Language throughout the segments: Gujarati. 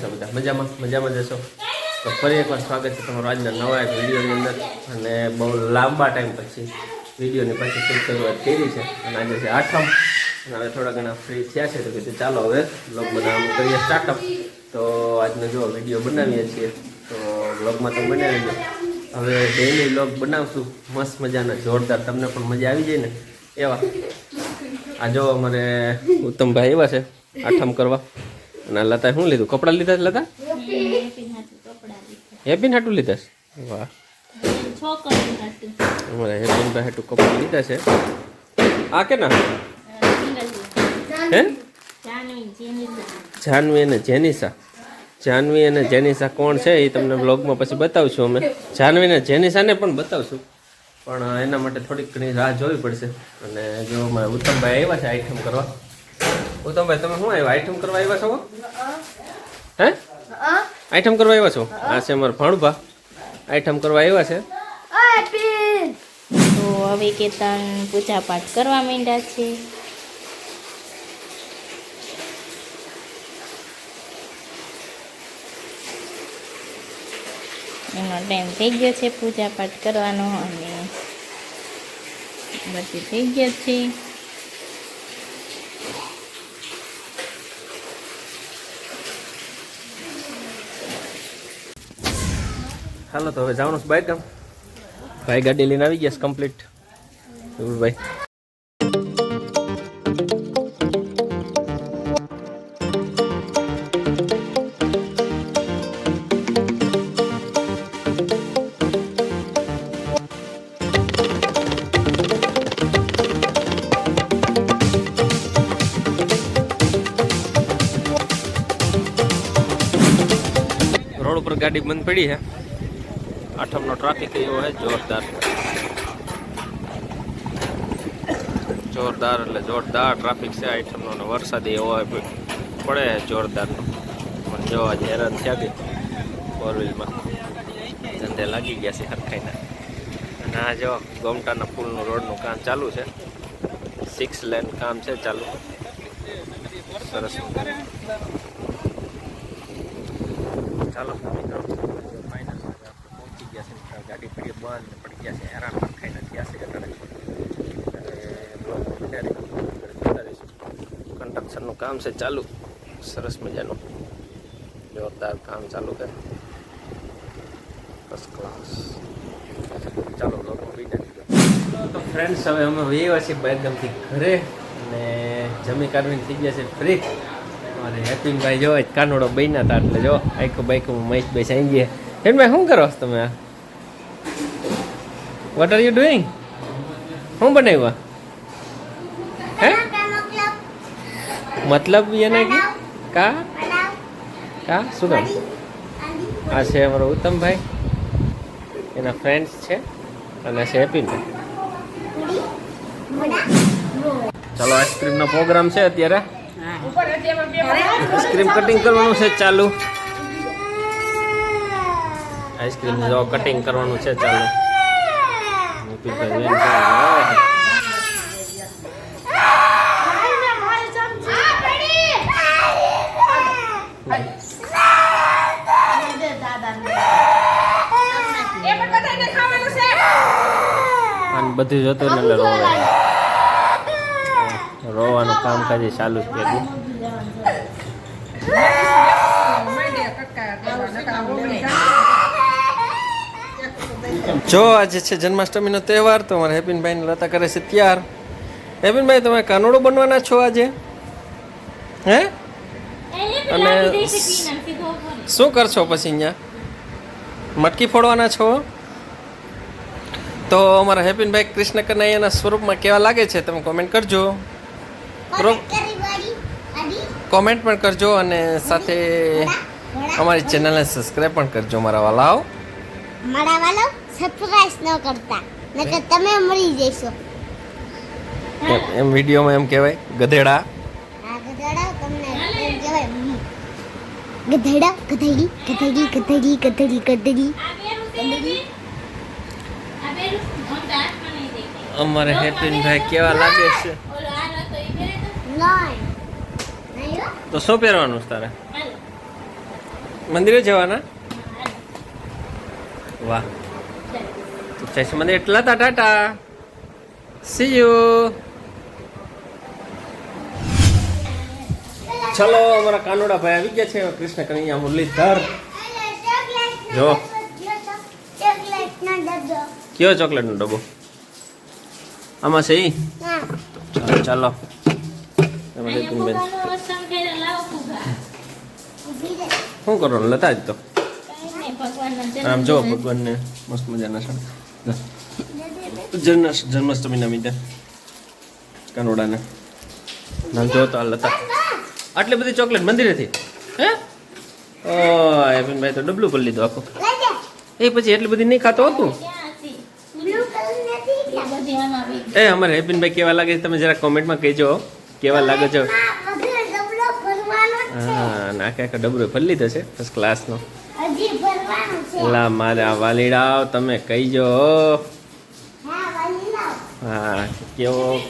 છો બધા. મજામાં? મજામાં જશો તો ફરી એકવાર સ્વાગત છે તમારું આજના નવા એક વિડીયોની અંદર. અને બહુ લાંબા ટાઈમ પછી વિડીયોની પાછી શરૂ શરૂઆત કરી છે. અને આજે છે આઠમ. અને હવે થોડા ઘણા ફ્રી થયા છે. તો કીધું ચાલો હવે બ્લોગ બનાવવાનું કરીએ સ્ટાર્ટઅપ તો આજનો જો વીડિયો બનાવીએ છીએ, તો બ્લોગમાં તો બનાવી દો. હવે ડેઈલી બ્લોગ બનાવશું. મસ્ત મજાના, જોરદાર. તમને પણ મજા આવી જાય ને? એવા. આ જો અમારે ઉત્તમભાઈ એવા છે આઠમ કરવા. અને લતા શું લીધું? કપડાં લીધા છે લતા? હેપીન હાટું લીધા છે? વાહ. અમારે હેપીન હાટું કપડાં લીધા છે. આ કે ના હે? જાનવી અને જેનિસા. જાનવી અને જેનિસા કોણ છે એ તમને બ્લોગમાં પછી બતાવશું અમે. જાનવી અને જેનિસાને પણ બતાવશું. પણ એના માટે થોડીક ઘણી રાહ જોવી પડશે. અને જો અમારે ઉત્તમભાઈ આવ્યા છે આઈટમ કરવા ઉત્તમભાઈ તમે શું આવ્યા? આઈટમ કરવા આવ્યા છો? હે? આઈટમ કરવા આવ્યા છો? આ છે અમારા ભાણુભા આઈટમ કરવા આવ્યા છે. તો હવે કેતન પૂજા પાઠ કરવા માંડ્યા છે. એનો ટાઈમ થઈ ગયો છે પૂજા પાઠ કરવાનો અને બધી થઈ ગયા છે. હાલો, તો હવે જવાનું છે બાઈક કામ. ભાઈ ગાડી લઈને આવી ગયા કમ્પ્લીટ ભાઈ ગાડી બંધ પડી છે. આઠમનો ટ્રાફિક એવો છે, જોરદાર. જોરદાર એટલે જોરદાર ટ્રાફિક છે, આઠમનો વરસાદ એવો હોય પડે જોરદારનો. પણ જોવા જ હેરાન થયા ગઈ ફોર ધંધે લાગી ગયા છે, હરખાઈના. અને આ જો ગોમટાના પુલનું રોડનું કામ ચાલુ છે. સિક્સ લેન કામ છે ચાલુ. સરસ. ચાલો ફાઇનલ પહોંચી ગયા છે ગાડી પડી બંધ પડી ગયા છે હેરાન ખાઈને ગયા છે કન્સ્ટ્રક્શનનું કામ છે ચાલુ. સરસ મજાનું. જોરદાર કામ ચાલુ કરે ફર્સ્ટ ક્લાસ ચાલો લોકો તો ફ્રેન્ડ્સ હવે અમે છીએ બાયગામથી ઘરે અને જમી કાઢવીને થઈ ગયા છે ફ્રી અને હેપીનભાઈ જો કાનોડો બન્યા હતા એટલે જો આખો બાઈકો મહેશભાઈ ભાઈ સાઈ ગયા હેપીન ભાઈ શું કરો તમે આ? વોટ આર યુ ડુઈંગ શું બનાવ્યા? હે? મતલબ એને કે? કા? કા? શું કામ? આ છે અમારો ઉત્તમભાઈ. એના ફ્રેન્ડ્સ છે. અને છે હેપીભાઈ ચાલો આઈસ્ક્રીમનો પ્રોગ્રામ છે અત્યારે. આઈસ્ક્રીમ કટિંગ કરવાનું છે ચાલુ. આઈસ્ક્રીમ જો કટિંગ કરવાનું છે ચાલુ. જોઈને કહે, "વાહ." બધું જોતું એટલે રોવાનું રોવાનું કામકાજ ચાલુ જ કર્યું જો આજે છે જન્માષ્ટમીનો તહેવાર તો અમારા હેપીનભાઈને લતા કરે છે ત્યાર. હેપીનભાઈ તમે કાનોડો બનવાના છો આજે? હે? અને શું કરશો પછી અહીંયા? મટકી ફોડવાના છો? તો અમારા હેપીનભાઈ કૃષ્ણ કનૈયાના સ્વરૂપમાં કેવા લાગે છે તમે કોમેન્ટ કરજો. કોમેન્ટ પણ કરજો અને સાથે અમારી ચેનલને સબસ્ક્રાઈબ પણ કરજો મારા વાલાઓ. મારા વાલો સરપ્રાઈઝ ન કરતા. નકર તમે મરી જશો એમ એમ વિડીયોમાં એમ કહેવાય ગધેડા. ગધેડા તમને એમ કહેવાય ગધેડા ગધેડી ગધેડી ગધેડી ગધેડી ગધેડી. અમારે અમારે હેપીનભાઈ કેવા લાગે છે. તો શું પહેરવાનું તારે? મંદિરે જવાના? વાહ. તો જય મંદિર એટલા તા ટાટા સી યુ ચલો અમારા કાનોડા ભાઈ આવી ગયા છે કૃષ્ણ કનૈયા મુરલીધર જો. ચોકલેટ નો ડબ્બો કયો ચોકલેટનો ડબ્બો આમાં છે ચાલો. શું કરો લતા જ તો કાંઈ નહીં, ભગવાનનો જન્મ આમ જો ભગવાનને મસ્ત મજાના છે. જન્મ જન્માષ્ટમીના નિમિત્તે કનોડાને. નામ જો તો આ લતા. આટલી બધી ચોકલેટ મંદિરેથી? હે? ઓ ભાઈ તો ડબલું કરી લીધું આખું. એ પછી એટલી બધી નહીં ખાતો હતું? એ અમારે હેપીનભાઈ કેવા લાગે છે તમે જરા કોમેન્ટમાં કહેજો કેવા લાગે છે? હા નાખે આખા ડબરો ભરી લીધો છે. ફર્સ્ટ ક્લાસનો લા મારા વાલીડાઓ તમે કહીજો હા હા કેવો?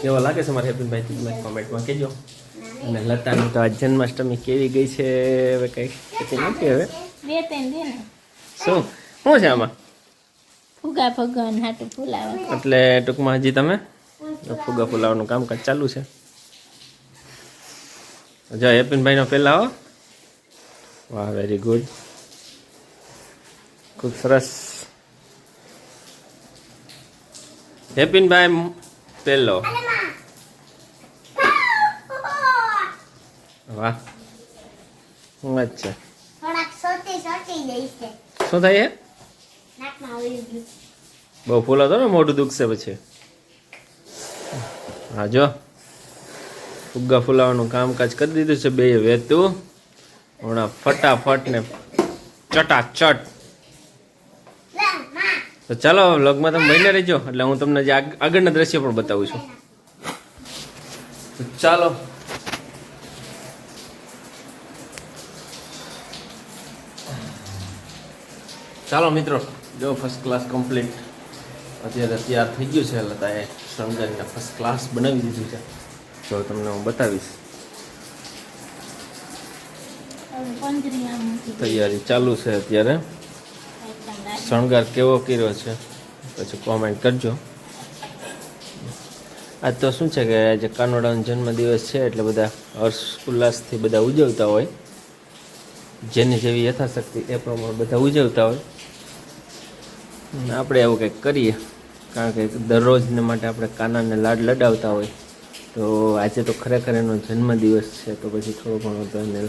કેવો લાગે છે મારા હેપીનભાઈ તમે કોમેન્ટમાં? કહેજો. અને લતાની તો આ જન્માષ્ટમી કેવી ગઈ છે? હવે કઈ પછી નથી હવે. બે ત્રણ દે શું? શું છે આમાં? ફુગા ભગવાન હાટું ફુલાવા. એટલે ટૂંકમાં હજી તમે? ફુગા ફુલાવાનું કામકાજ ચાલુ છે. જો હેપીનભાઈનો પહેલાં હો વાહ વેરી ગુડ ખૂબ સરસ. હેપીનભાઈ પહેલો વાહ. શું વાત છે? થોડાક સોટી સોટી જઈ છે શું થાય બહુ ફૂલાતો ને, મોઢું દુખશે પછી. હા, જો. ફુગ્ગા ફૂલાવાનું કામકાજ કરી દીધું છે, બે વેતું. હમણાં ફટાફટ ને ચટાચટ તો ચાલો વ્લોગમાં તમે બહીને રહેજો. એટલે હું તમને જે આગળના દ્રશ્ય પણ બતાવું છું. તો ચાલો. ચાલો મિત્રો જો ફર્સ્ટ ક્લાસ કમ્પ્લીટ અત્યારે તૈયાર થઈ ગયું છે લતાએ શણગારીને ફર્સ્ટ ક્લાસ બનાવી દીધું છે. જો તમને હું બતાવીશ. તૈયારી ચાલુ છે અત્યારે. શણગાર કેવો કર્યો છે, પછી કોમેન્ટ કરજો. આજ તો શું છે કે આજે કાનોડાનો જન્મદિવસ છે, એટલે બધા હર્ષ ઉલ્લાસથી બધા ઉજવતા હોય. જેની જેવી યથાશક્તિ એ પ્રમાણે બધા ઉજવતા હોય. આપણે એવું કંઈક કરીએ, કારણ કે દરરોજને માટે આપણે કાનાને લાડ લડાવતા હોય. તો આજે તો ખરેખર એનો જન્મદિવસ છે, તો પછી થોડો ઘણો તો એને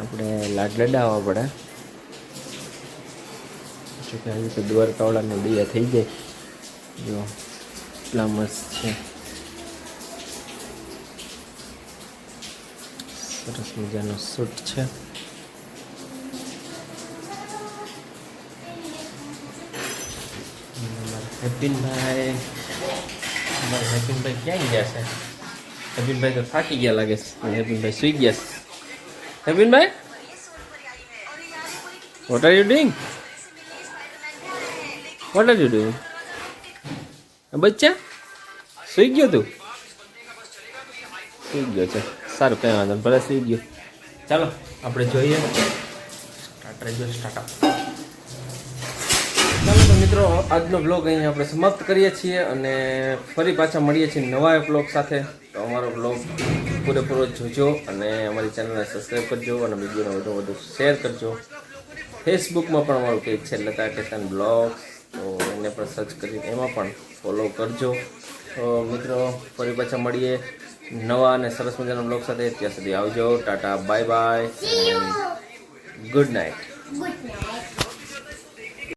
આપણે લાડ લડાવવા પડે. જોકે હજી તો દ્વારકાવાળાને દયા થઈ જાય જો, એટલા મસ્ત છે. સરસ મજાનો સૂટ છે. હેપીનભાઈ હેપીનભાઈ ક્યાં ગયા છે? હેપીનભાઈ તો થાકી ગયા લાગે છે હેપીનભાઈ સુઈ ગયા છે. હેપીનભાઈ what are you doing what are you doing બચ્ચા? સુઈ ગયો તું? સુઈ ગયો છે. સારું, કંઈ વાંધો ભલે સુઈ ગયો. ચાલો, આપણે જોઈએ. સ્ટાર્ટ રહેજો સ્ટાર્ટઅપ ચાલો તો મિત્રો, આજનો બ્લોગ અહીં આપણે સમાપ્ત કરીએ છીએ અને ફરી પાછા મળીએ છીએ નવા બ્લોગ સાથે. તો અમારો બ્લોગ પૂરેપૂરો જોજો અને અમારી ચેનલને સબસ્ક્રાઈબ કરજો અને વિડીયોને વધુ વધુ શેર કરજો. ફેસબુકમાં પણ અમારું પેજ છે, લતા કેતન બ્લોગ તો એને પણ સર્ચ કરી એમાં પણ ફોલો કરજો. તો મિત્રો ફરી પાછા મળીએ નવા અને સરસ મજાના બ્લોગ સાથે. ત્યાં સુધી આવજો. Tata bye bye good night good night